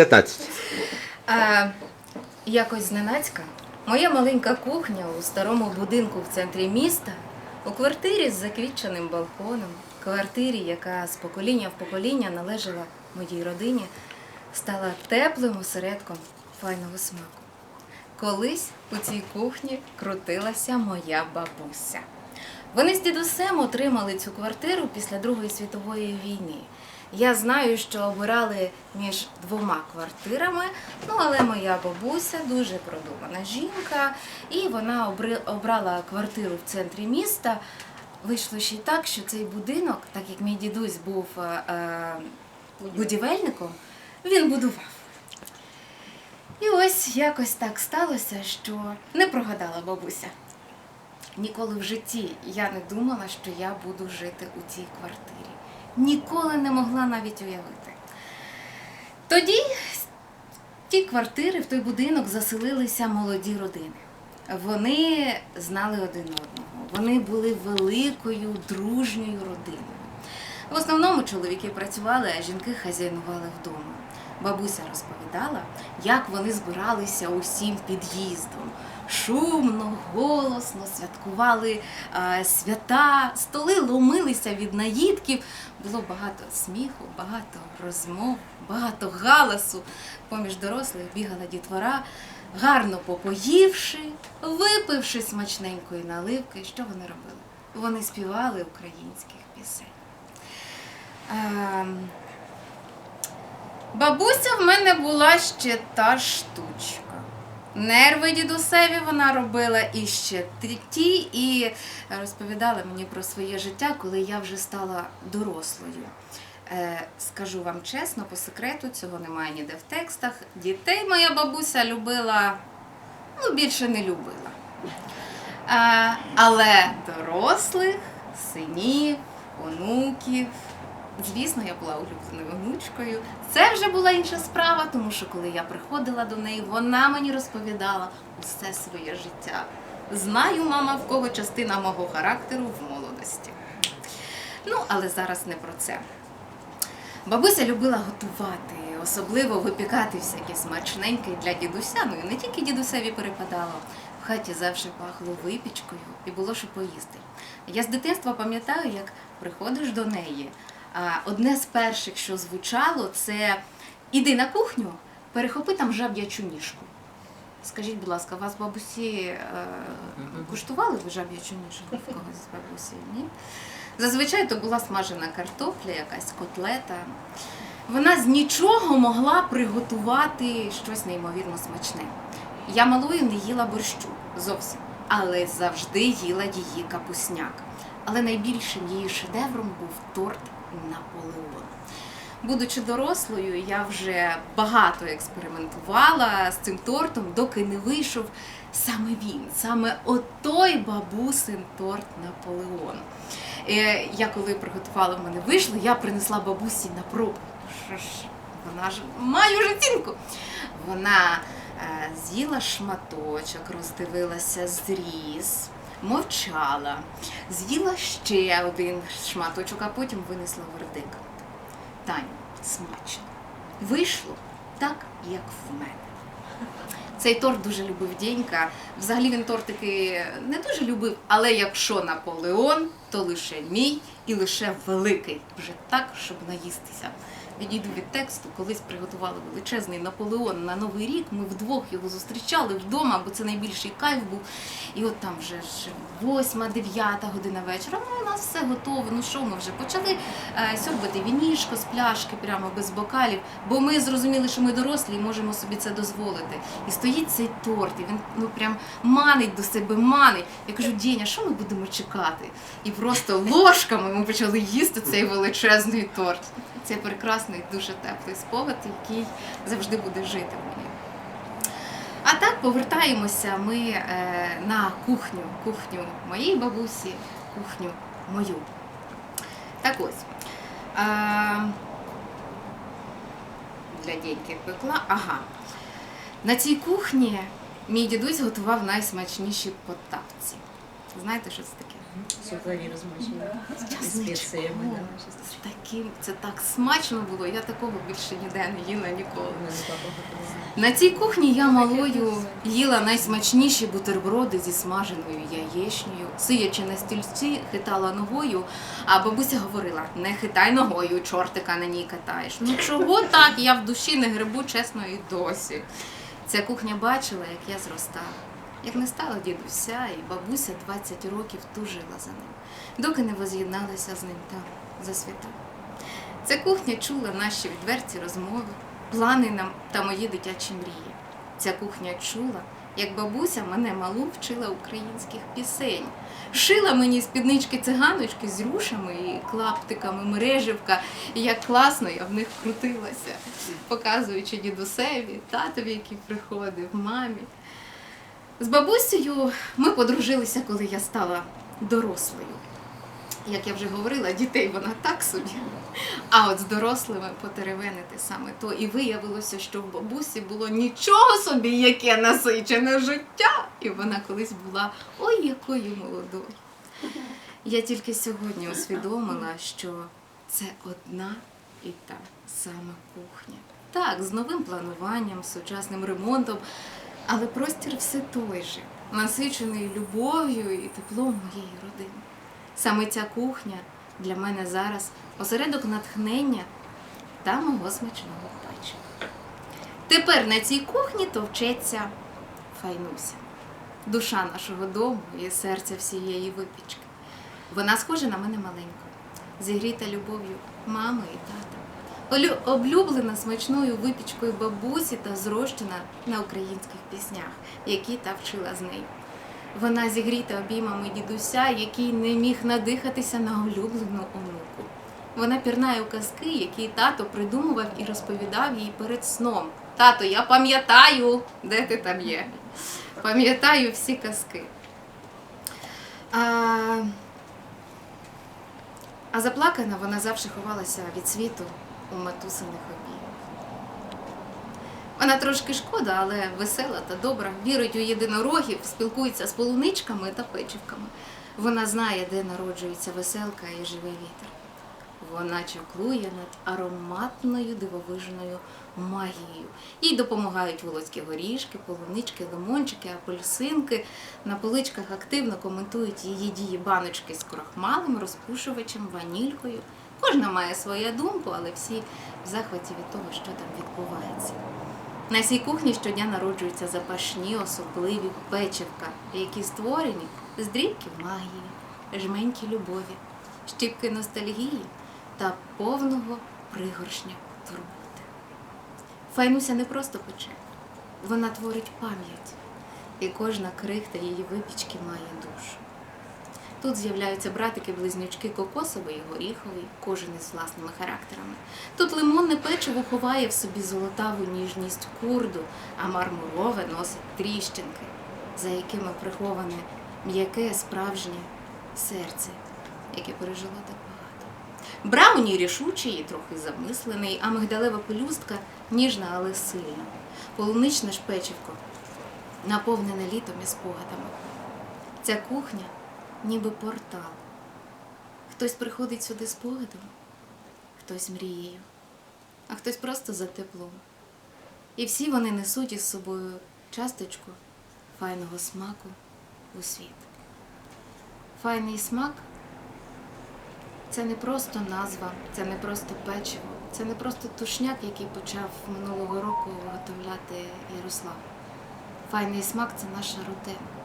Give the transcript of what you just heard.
15. А, якось зненацька моя маленька кухня у старому будинку в центрі міста, у квартирі з заквітченим балконом, квартирі, яка з покоління в покоління належала моїй родині, стала теплим осередком файного смаку. Колись у цій кухні крутилася моя бабуся. Вони з дідусем отримали цю квартиру після Другої світової війни. Я знаю, що обирали між двома квартирами, ну але моя бабуся дуже продумана жінка, і вона обрала квартиру в центрі міста. Вийшло ще й так, що цей будинок, так як мій дідусь був е, е, будівельником, він будував. І ось якось так сталося, що не прогадала бабуся. Ніколи в житті я не думала, що я буду жити у цій квартирі. Ніколи не могла навіть уявити. Тоді в ті квартири, в той будинок заселилися молоді родини. Вони знали один одного. Вони були великою дружньою родиною. В основному чоловіки працювали, а жінки хазяйнували вдома. Бабуся розповідала, як вони збиралися усім під'їздом. Шумно, голосно святкували е, свята, столи ломилися від наїдків. Було багато сміху, багато розмов, багато галасу. Поміж дорослих бігала дітвора, гарно попоївши, випивши смачненької наливки. Що вони робили? Вони співали українських пісень. Бабуся в мене була ще та штучка. Нерви дідусеві вона робила і ще ті- ті, і розповідала мені про своє життя, коли я вже стала дорослою. Е, скажу вам чесно, по секрету, цього немає ніде в текстах. Дітей моя бабуся любила, ну, більше не любила. Е, але дорослих, синів, онуків. Звісно, я була улюбленою онучкою. Це вже була інша справа, тому що коли я приходила до неї, вона мені розповідала усе своє життя. Знаю, мама, в кого частина мого характеру в молодості. Ну, але зараз не про це. Бабуся любила готувати, особливо випікати всякі смачненькі для дідуся. Ну і не тільки дідусеві перепадало. В хаті завжди пахло випічкою і було що поїсти. Я з дитинства пам'ятаю, як приходиш до неї. Одне з перших, що звучало, це іди на кухню, перехопи там жаб'ячу ніжку. Скажіть, будь ласка, вас бабусі е, куштували ви жаб'ячу ніжку в когось з бабусі? Ні? Зазвичай то була смажена картопля, якась котлета. Вона з нічого могла приготувати щось неймовірно смачне. Я малою не їла борщу зовсім, але завжди їла її капусняк. Але найбільшим її шедевром був торт Наполеон. Будучи дорослою, я вже багато експериментувала з цим тортом, доки не вийшов саме він, саме отой бабусин торт Наполеон. Е, Я коли приготувала, в мене вийшло, я принесла бабусі на пробу. Що ж, вона ж має вже оцінку. Вона е, з'їла шматочок, роздивилася зріз, мовчала, з'їла ще один шматочок, а потім винесла вердикт. Таня, смачно. Вийшло так, як в мене. Цей торт дуже любив Дєнька. Взагалі він тортики не дуже любив, але якщо Наполеон, то лише мій і лише великий. Вже так, щоб наїстися. Відійду від тексту, колись приготували величезний Наполеон на Новий рік. Ми вдвох його зустрічали вдома, бо це найбільший кайф був. І от там вже ж восьма, дев'ята година вечора. Ну, у нас все готово. Ну що ми вже почали е, сьорбати вінішко з пляшки прямо без бокалів, бо ми зрозуміли, що ми дорослі і можемо собі це дозволити. І стоїть цей торт, і він ну прям манить до себе, манить. Я кажу, Дєня, що ми будемо чекати? І просто ложками ми почали їсти цей величезний торт. Це прекрасний, дуже теплий спогад, який завжди буде жити в мені. А так повертаємося ми е, на кухню, кухню моєї бабусі, кухню мою. Так ось. Е, для дядьки пекла. Ага. На цій кухні мій дідусь готував найсмачніші потапці. Знаєте, що це таке? Сухарі розмочені. З спеціями, це так смачно було. Я такого більше ніде не їла ніколи. На цій кухні я малою їла найсмачніші бутерброди зі смаженою яєчнею, сидячи на стільці, хитала ногою, а бабуся говорила: не хитай ногою, чортика на ній катаєш. Ну чого так? Я в душі не грибу, чесно, і досі. Ця кухня бачила, як я зростала. Як не стало дідуся, і бабуся 20 років тужила за ним, доки не воз'єдналася з ним там, за свята. Ця кухня чула наші відверті розмови, плани нам та мої дитячі мрії. Ця кухня чула, як бабуся мене малу вчила українських пісень, шила мені спіднички циганочки з рюшами і клаптиками мереживка, і як класно я в них крутилася, показуючи дідусеві, татові, який приходив, мамі. З бабусею ми подружилися, коли я стала дорослою. Як я вже говорила, дітей вона так собі. А от з дорослими потеревенити саме то. І виявилося, що в бабусі було нічого собі, яке насичене життя. І вона колись була ой якою молодою. Я тільки сьогодні усвідомила, що це одна і та сама кухня. Так, з новим плануванням, сучасним ремонтом, але простір все той же, насичений любов'ю і теплом моєї родини. Саме ця кухня для мене зараз осередок натхнення та мого смачного печива. Тепер на цій кухні товчеться файнуся, душа нашого дому і серця всієї випічки. Вона схожа на мене маленьку, зігріта любов'ю мами і тата, облюблена смачною випічкою бабусі та зрощена на українських піснях, які та вчила з нею. Вона зігріта обіймами дідуся, який не міг надихатися на улюблену онуку. Вона пірнає у казки, які тато придумував і розповідав їй перед сном. Тато, я пам'ятаю, де ти там є. Пам'ятаю всі казки. А, а заплакана вона завжди ховалася від світу у матусиних обіймах. Вона трошки шкода, але весела та добра, вірить у єдинорогів, спілкується з полуничками та печівками. Вона знає, де народжується веселка і живе вітер. Вона чаклує над ароматною дивовижною магією. Їй допомагають волоські горішки, полунички, лимончики, апельсинки. На поличках активно коментують її дії баночки з крохмалем, розпушувачем, ванількою. Кожна має свою думку, але всі в захваті від того, що там відбувається. На цій кухні щодня народжуються запашні, особливі печивка, які створені з дрібків магії, жменьки любові, щіпки ностальгії та повного пригоршня турботи. Файнуся не просто пече, вона творить пам'ять, і кожна крихта її випічки має душу. Тут з'являються братики-близнючки кокосовий і горіховий, кожен із власними характерами. Тут лимонне печиво ховає в собі золотаву ніжність курду, а мармурове носить тріщинки, за якими приховане м'яке справжнє серце, яке пережило так багато. Брауні рішучий і трохи замислений, а мигдалева пелюстка ніжна, але сильна. Полуничне ж печивко наповнене літом і спогадами. Ця кухня ніби портал. Хтось приходить сюди з поглядом, хтось мрією, а хтось просто за теплом. І всі вони несуть із собою часточку файного смаку у світ. Файний смак це не просто назва, це не просто печиво, це не просто тушняк, який почав минулого року виготовляти Ярослав. Файний смак це наша родина.